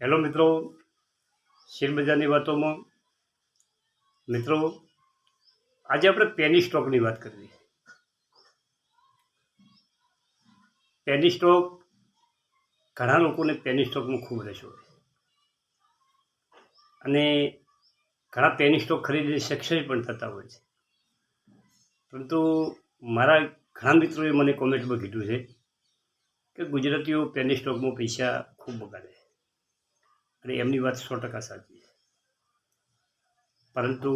Hello મિત્રો શેરબજારની વાતોમાં. મિત્રો, આજે આપણે પેની સ્ટોકની વાત કરવી. પેની સ્ટોક ઘણા લોકોને પેની સ્ટોકમાં ખૂબ રસ હોય. અને ઘણા પેની સ્ટોક ખરીદીને સક્સેસ પણ થતા હોય છે. પરંતુ મારા ઘણા મિત્રોએ મને કોમેન્ટમાં કીધું છે કે ગુજરાતીઓ પેની સ્ટોકમાં પૈસા ખૂબ બગાડે અને એમની વાત સો ટકા સાચી છે. પરંતુ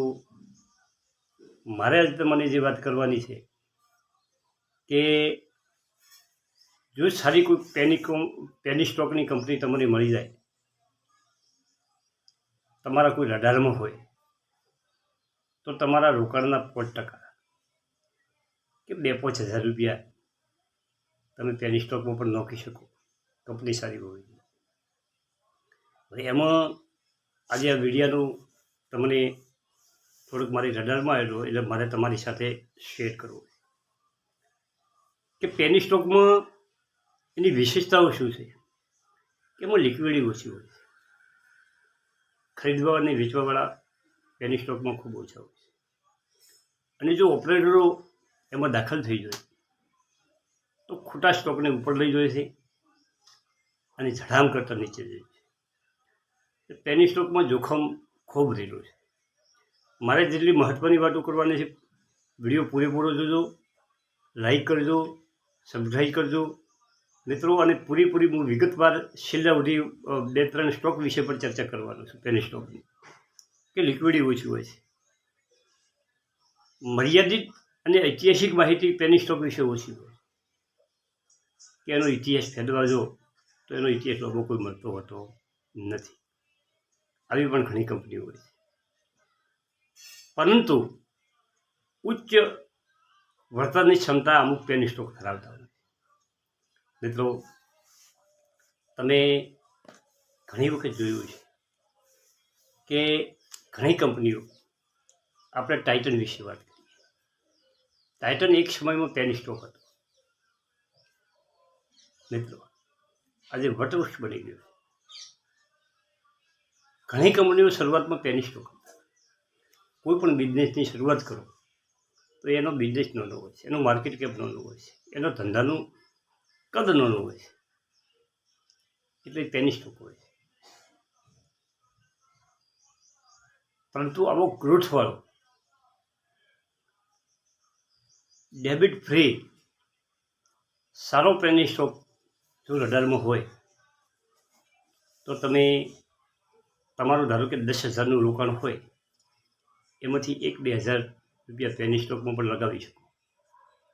મારે આજે તમને જે વાત કરવાની છે કે જો સારી કોઈ પેની પેની સ્ટોકની કંપની તમને મળી જાય, તમારા કોઈ રડારમાં હોય, તો તમારા રોકાણના પાંચ ટકા કે બે પાંચ હજાર રૂપિયા તમે પેની સ્ટોકમાં પણ નોખી શકો. કંપની સારી હોવી જોઈએ હવે એમાં આજે આ વિડીયાનું તમને થોડુંક મારી રડારમાં આવેલું એટલે મારે તમારી સાથે શેર કરવું કે પેની સ્ટોકમાં એની વિશેષતાઓ શું છે? એમાં લિક્વિડી ઓછી હોય છે. ખરીદવા અને વેચવાવાળા પેની સ્ટોકમાં ખૂબ ઓછા હોય છે. અને જો ઓપરેટરો એમાં દાખલ થઈ જાય, તો ખોટા સ્ટોકને ઉપર લઈ જાય છે અને જડામ કરતાં નીચે છે. પેની સ્ટોકમાં જોખમ ખૂબ રહેલું છે. મારે જેટલી મહત્ત્વની વાતો કરવાની છે, વીડિયો પૂરેપૂરો જોજો, લાઈક કરજો સબસ્ક્રાઈબ કરજો. મિત્રો, અને પૂરેપૂરી હું વિગતવાર છેલ્લા સુધી બે, ત્રણ સ્ટોક વિશે પણ ચર્ચા કરવાનો છું પેની સ્ટોકની. કે લિક્વિડી ઓછી હોય છે. મર્યાદિત અને ઐતિહાસિક માહિતી પેની સ્ટોક વિશે ઓછી હોય કે એનો ઇતિહાસ ફેદવા તો એનો ઇતિહાસ લોકો કોઈ મળતો હોતો નથી. આવી પણ ઘણી કંપનીઓ હોય છે. પરંતુ ઉચ્ચ વળતરની ક્ષમતા અમુક પેન સ્ટોક ધરાવતા હોય. મિત્રો, તમે ઘણી વખત જોયું છે કે ઘણી કંપનીઓ, આપણે ટાઇટન વિશે વાત કરીએ. ટાઇટન એક સમયમાં પેન સ્ટોક હતો. મિત્રો, આજે વટવૃક્ષ બની ગયો ઘણી કંપનીઓ શરૂઆતમાં પેની સ્ટોક કોઈ પણ બિઝનેસની શરૂઆત કરો, તો એનો બિઝનેસ નાનો હોય છે, એનો માર્કેટ કેપ નાનો હોય છે, એનો ધંધાનું કદ નાનું હોય છે. એટલે પેની સ્ટોક હોય છે. પરંતુ આવો ગ્રોથવાળો, ડેબિટ ફ્રી, સારો પેની સ્ટોક જો રડારમાં હોય, તો તમે તમારું ધારો કે દસ હજારનું રોકાણ હોય, એમાંથી એક બે હજાર રૂપિયા પેની સ્ટોકમાં પણ લગાવી શકો.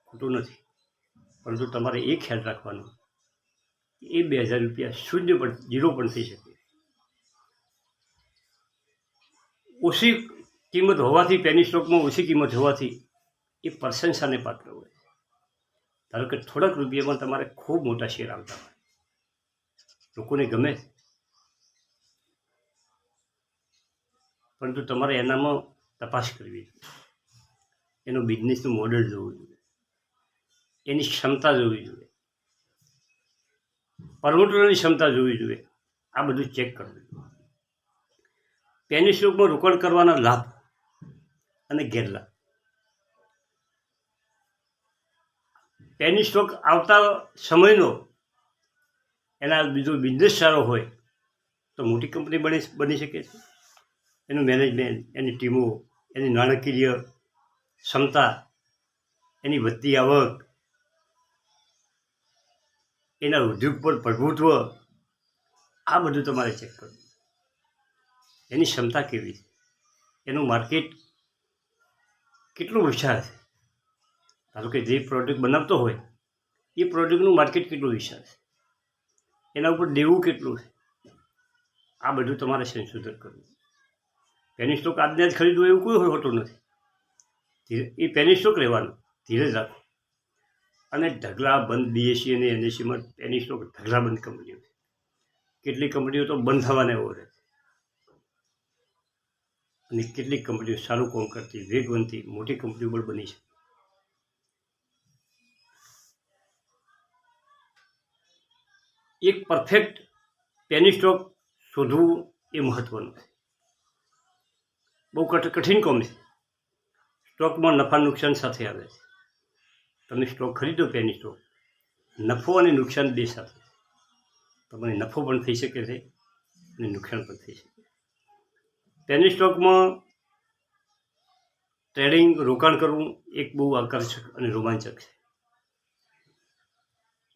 ખોટું નથી. પરંતુ તમારે એ ખ્યાલ રાખવાનો એ બે હજાર રૂપિયા શૂન્ય પણ ઝીરો પણ થઈ શકે. ઓછી કિંમત હોવાથી પેની સ્ટોકમાં ઓછી કિંમત હોવાથી એ પ્રશંસાને પાત્ર હોય. ધારો કે થોડાક રૂપિયામાં તમારે ખૂબ મોટા શેર આવતા હોય. લોકોને ગમે પરંતુ તમારે એનામાં તપાસ કરવી જોઈએ એનું બિઝનેસનું મોડલ જોવું જોઈએ. એની ક્ષમતા જોવી જોઈએ. પ્રમોટરની ક્ષમતા જોવી જોઈએ. આ બધું ચેક કરવું જોઈએ. પેની સ્ટોકમાં રોકાણ કરવાના લાભ અને ગેરલાભ. પેની સ્ટોક આવતા સમયનો એના બીજો બિઝનેસ સારો હોય તો મોટી કંપની બની બની શકે છે. એનું મેનેજમેન્ટ એની ટીમો, એની નાણાકીય ક્ષમતા, એની વધતી આવક, એના ઉદ્યોગ પર પ્રભુત્વ, આ બધું તમારે ચેક કરવું. એની ક્ષમતા કેવી છે? એનું માર્કેટ કેટલું વિશાળ છે? ધારો કે જે પ્રોડક્ટ બનાવતો હોય, એ પ્રોડક્ટનું માર્કેટ કેટલું વિશાળ છે? એના ઉપર દેવું કેટલું છે? આ બધું તમારે સંશોધન કરવું. પેની સ્ટોક આજને જ ખરીદવું એવું કોઈ હોતું નથી. એ પેની સ્ટોક રહેવાનું ધીરજ રાખો. અને ઢગલા બંધ બીએસસી અને એનએસસીમાં પેની સ્ટોક ઢગલા બંધ કંપનીઓ છે. કેટલીક કંપનીઓ તો બંધ થવાને એવો રહે અને કેટલીક કંપનીઓ સારું કામ કરતી, વેગવંતી, મોટી કંપનીઓ પણ બની છે. એક પરફેક્ટ પેની સ્ટોક શોધવું એ મહત્ત્વનું છે. બહુ કઠ, કઠિન કોમ છે. સ્ટોકમાં નફા નુકસાન સાથે આવે છે. તમે સ્ટોક ખરીદો પેની સ્ટોક. નફો અને નુકસાન બે સાથે. તમને નફો પણ થઈ શકે છે અને નુકસાન પણ થઈ શકે. પેની સ્ટોકમાં ટ્રેડિંગ, રોકાણ કરવું એક બહુ આકર્ષક અને રોમાંચક છે.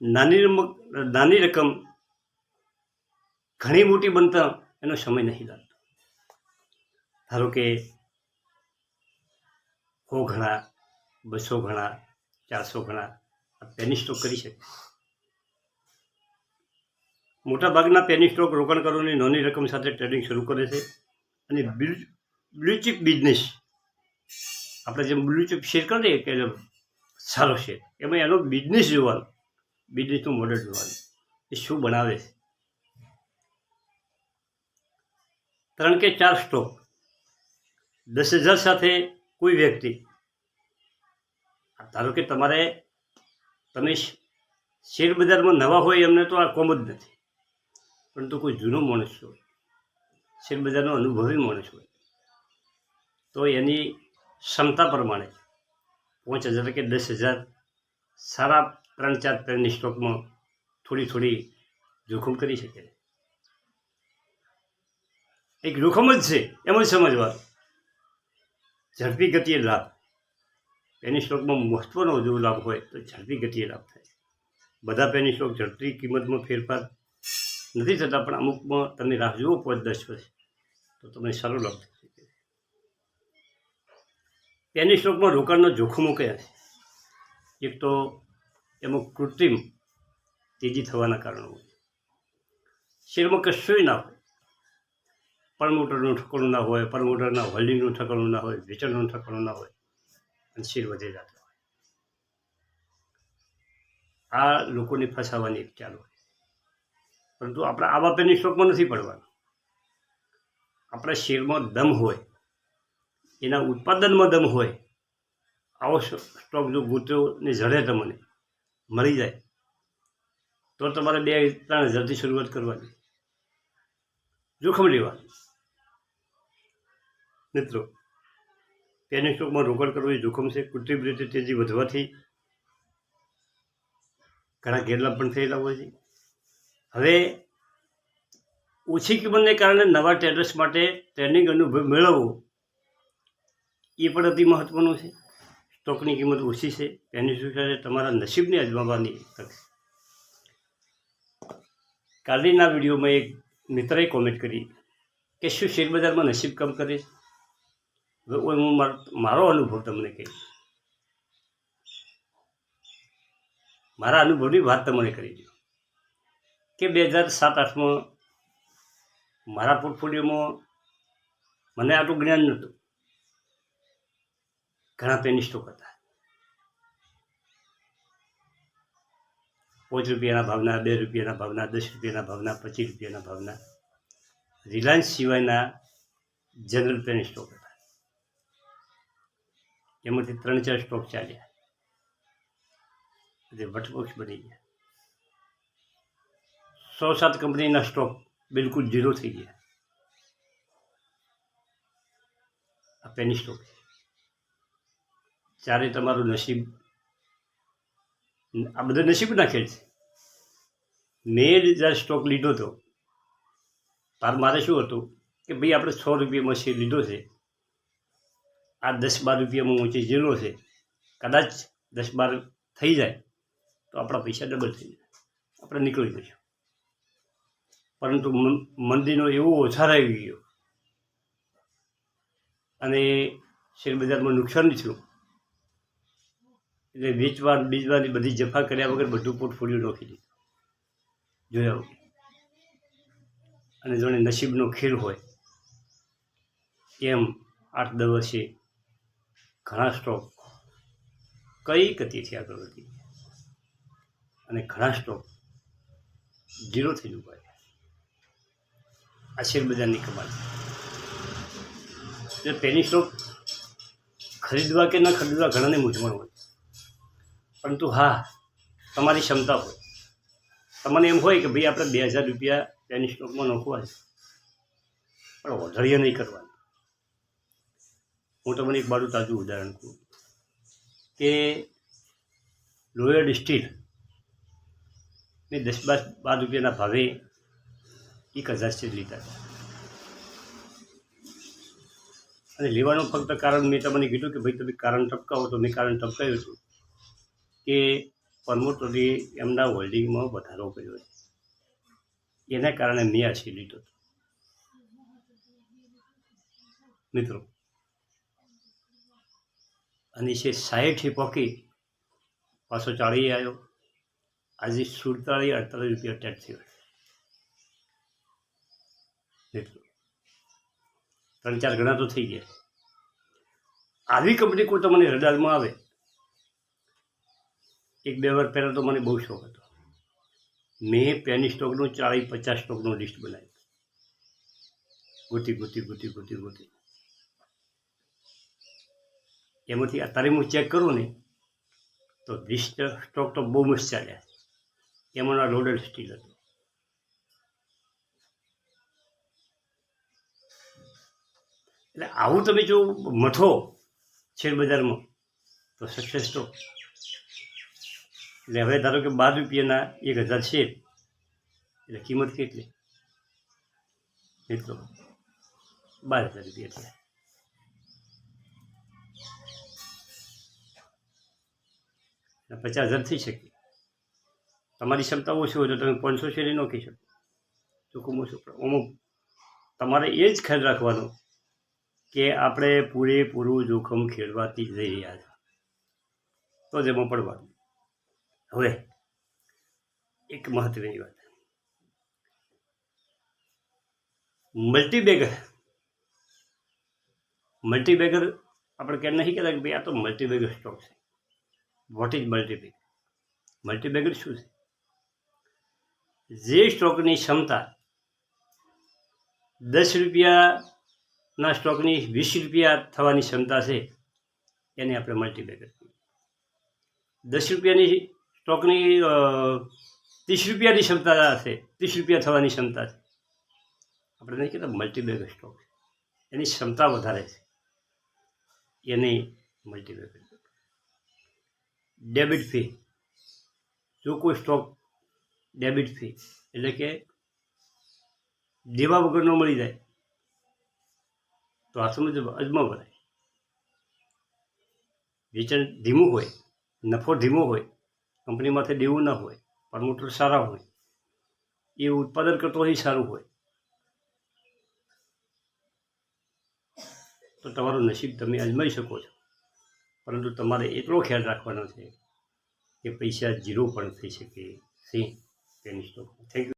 નાની નાની રકમ ઘણી મોટી બનતા એનો સમય નહીં લાગતો ધારો કે સો ઘણા બસો ઘણા ચારસો ઘણા પેની સ્ટોક કરી શકે. મોટા ભાગના પેની સ્ટોક રોકાણકારોની નાની રકમ સાથે ટ્રેડિંગ શરૂ કરે છે અને બ્લુચિપ બિઝનેસ આપણે જેમ બ્લુચિપ શેર કરીએ કે સારો શેર એમાં એનો બિઝનેસ જોવાનો બિઝનેસનું મોડેલ જોવાનું એ શું બનાવે છે. ત્રણ કે ચાર સ્ટોક દસ હજાર સાથે કોઈ વ્યક્તિ, ધારો કે તમારે, તમે શેર બજારમાં નવા હોય એમને તો આ કોમ જ નથી. પરંતુ કોઈ જૂનો માણસ હોય, શેર બજારનો અનુભવી માણસ હોય, તો એની ક્ષમતા પ્રમાણે પાંચ હજાર કે દસ હજાર સારા ત્રણ ચાર પેરની સ્ટોકમાં થોડી થોડી જોખમ કરી શકે. એક જોખમ જ છે, એમ જ સમજવા ઝડપી ગતિએ લાભ પેની સ્ટોકમાં મહત્વનો જો લાભ હોય તો ઝડપી ગતિએ લાભ થાય બધા પેની સ્ટોક ઝડપી કિંમતમાં ફેરફાર નથી થતા, પણ અમુકમાં તમે રાહ જુઓ પાંચ દસ વર્ષ, તો તમને સારો લાભ થઈ શકે પેની સ્ટોકમાં રોકાણના જોખમો કયા છે? એક તો એમાં કૃત્રિમ તેજી થવાના કારણો હોય શેરમાં કશું ના હોય. પરમોટરનું ઠકાણું ના હોય, પરમોટરના હોલ્ડિંગનું ઠકાણું ના હોય વેચરનું ઠકાણું ના હોય, અને શીર વધે જતો હોય. આ લોકોને ફસાવાની એક ચાલુ હોય. પરંતુ આપણે આ બાપેની સ્ટોકમાં નથી પડવાનું. આપણા શેરમાં દમ હોય, એના ઉત્પાદનમાં દમ હોય, આવો સ્ટોક જો ગૂંચો ને જડે તમને મળી જાય, તો તમારે બે, ત્રણ હજારથી શરૂઆત કરવાની. જોખમ લેવાનું. મિત્રો પેની સ્ટોકમાં રોકાણ કરવું એ જોખમ છે. કૃત્રિમ રીતે તેજી વધવાથી ઘણા ગેરલાભ પણ થયેલા હોય છે. હવે, ઓછી કિંમતને કારણે નવા ટ્રેડર્સ માટે ટ્રેનિંગ અનુભવ મેળવવો એ પણ અતિ મહત્ત્વનું છે. સ્ટોકની કિંમત ઓછી છે. એની સાથે તમારા નસીબને અજમાવવાની તક છે. કાલના વિડીયોમાં એક મિત્રએ કોમેન્ટ કરી કે શું શેરબજારમાં નસીબ કામ કરે છે? હું મારો અનુભવ તમને કહીશ મારા અનુભવની વાત તમને કરી દઉં. કે બે હજાર સાત આઠમાં મારા પોર્ટફોલિયોમાં મને આટલું જ્ઞાન નહોતું. ઘણા પેનિસ્ટો હતા. પાંચ રૂપિયાના ભાવના, બે રૂપિયાના ભાવના, દસ રૂપિયાના ભાવના, પચીસ રૂપિયાના ભાવના. રિલાયન્સ સિવાયના જનરલ પેની સ્ટોક એમાંથી ત્રણ ચાર સ્ટોક ચાલ્યા. એટલે વટવૃક્ષ બની ગયા. સો સાત કંપનીના સ્ટોક બિલકુલ ઝીરો થઈ ગયા. આ પેની સ્ટોક ચારે તમારું નસીબ, આ બધા નસીબના ખેલ છે. મેં જ્યારે સ્ટોક લીધો હતો તાર મારે શું હતું કે ભાઈ આપણે સો રૂપિયામાં શેર લીધો છે. આ દસ બાર રૂપિયામાં ઊંચી જેલો છે, કદાચ દસ બાર થઈ જાય, તો આપણા પૈસા ડબલ થઈ જાય. આપણે નીકળી જઈશું. પરંતુ મંદીનો એવો ઓછાર આવી ગયો. અને શેરબજારમાં નુકસાન થયું. એટલે વેચવા, બીજવાની બધી જફા કર્યા વગર બધું પોર્ટફોલિયો નાખી દીધું. જોયા અને જોણે નસીબનો ખેલ હોય, એમ આઠ દસ વર્ષે ઘણા સ્ટોક કઈ ગતિથી આગળ વધી અને ઘણા સ્ટોક ઝીરો થઈ ડૂબાય આ શેર બજારની કમાલ એટલે પેની સ્ટોક ખરીદવા કે ન ખરીદવા ઘણાને મૂંઝવણ હોય. પરંતુ હા, તમારી ક્ષમતા હોય. તમને એમ હોય કે ભાઈ આપણે બે હજાર રૂપિયા પેની સ્ટોકમાં નોખવા છે. પણ ઓઢળીએ નહીં કરવાની. હું તમને એક બાજુ તાજું ઉદાહરણ કહું કે લોયર મેં દસ બાર બાર રૂપિયાના ભાવે એક હજાર સ્ટીલ લીધા હતા અને લેવાનું ફક્ત કારણ મેં તમને કીધું કે ભાઈ તમે કારણ ટપકાવો તો મેં કારણ ટપકાવ્યું હતું કે પ્રમોટરે એમના હોલ્ડિંગમાં વધારો કર્યો છે. એના કારણે મેં આ શી લીધો હતો. મિત્રો અને છે સાહીઠથી પોકી પાછો ચાળી આવ્યો. આજે સુડતાળીસ અડતાલીસ રૂપિયા ટેટ થયો એટલું. ત્રણ ચાર ગણા તો થઈ ગયા. આવી કંપની કોઈ તો મને રડારમાં આવે. એક બે વાર પહેલાં તો મને બહુ શોખ હતો. મેં પેની સ્ટોકનું ચાળીસ પચાસ સ્ટોકનું લિસ્ટ બનાવ્યું. ગોતી ગોતી ગોતી ગોતી ગોતી. એમાંથી અત્યારે હું ચેક કરું ને, તો વીસ સ્ટોક તો બહુ મસ્ત ચાલ્યા એમાંના લોડેડ સ્ટીલ હતું. એટલે આવું તમે જો મથો શેરબજારમાં તો સક્સેસ સ્ટોક એટલે હવે ધારો કે બાર રૂપિયાના એક હજાર શેર એટલે કિંમત કેટલી? મિત્રો, બાર હજાર રૂપિયા થયા પચાસ હજાર થઈ શકે. તમારી ક્ષમતા ઓછી હોય તો તમે પાંચસો શેરી નોખી શકો. ચોખ્ખું ઓછું અમુક તમારે એ જ ખ્યાલ રાખવાનો કે આપણે પૂરેપૂરું જોખમ ખેડવાથી જઈ રહ્યા છે તો જ એમાં પડવાનું. હવે એક મહત્વની વાત. મલ્ટીબેગર મલ્ટીબેગર આપણે કેમ નહીં કહેતા કે ભાઈ આ તો મલ્ટીબેગર સ્ટોક છે. વોટ ઇઝ મલ્ટીબેગ મલ્ટીબેગર શું છે? જે સ્ટોકની ક્ષમતા દસ રૂપિયાના સ્ટોકની વીસ રૂપિયા થવાની ક્ષમતા છે, એને આપણે મલ્ટીબેગર દસ રૂપિયાની સ્ટોકની ત્રીસ રૂપિયાની ક્ષમતા છે, ત્રીસ રૂપિયા થવાની ક્ષમતા છે. આપણે નહીં કહેતા મલ્ટીબેગર સ્ટોક એની ક્ષમતા વધારે છે. એની મલ્ટીબેગર ડેબિટ ફી. કોઈ સ્ટોક ડેબિટ ફી, એટલે કે દેવા વગરનો મળી જાય, તો આ સમજ અજમા ભરાય. વેચાણ ધીમું હોય, નફો ધીમો હોય કંપનીમાંથી દેવું ના હોય પ્રમોટર સારા હોય, એ ઉત્પાદન કરતો હોય સારું હોય. તો તમારું નસીબ તમે અજમાઈ શકો છો. પરંતુ તમારે એટલો ખ્યાલ રાખવાનો છે કે પૈસા ઝીરો પણ થઈ શકે. છે તેની સ્ટોક થેન્ક યુ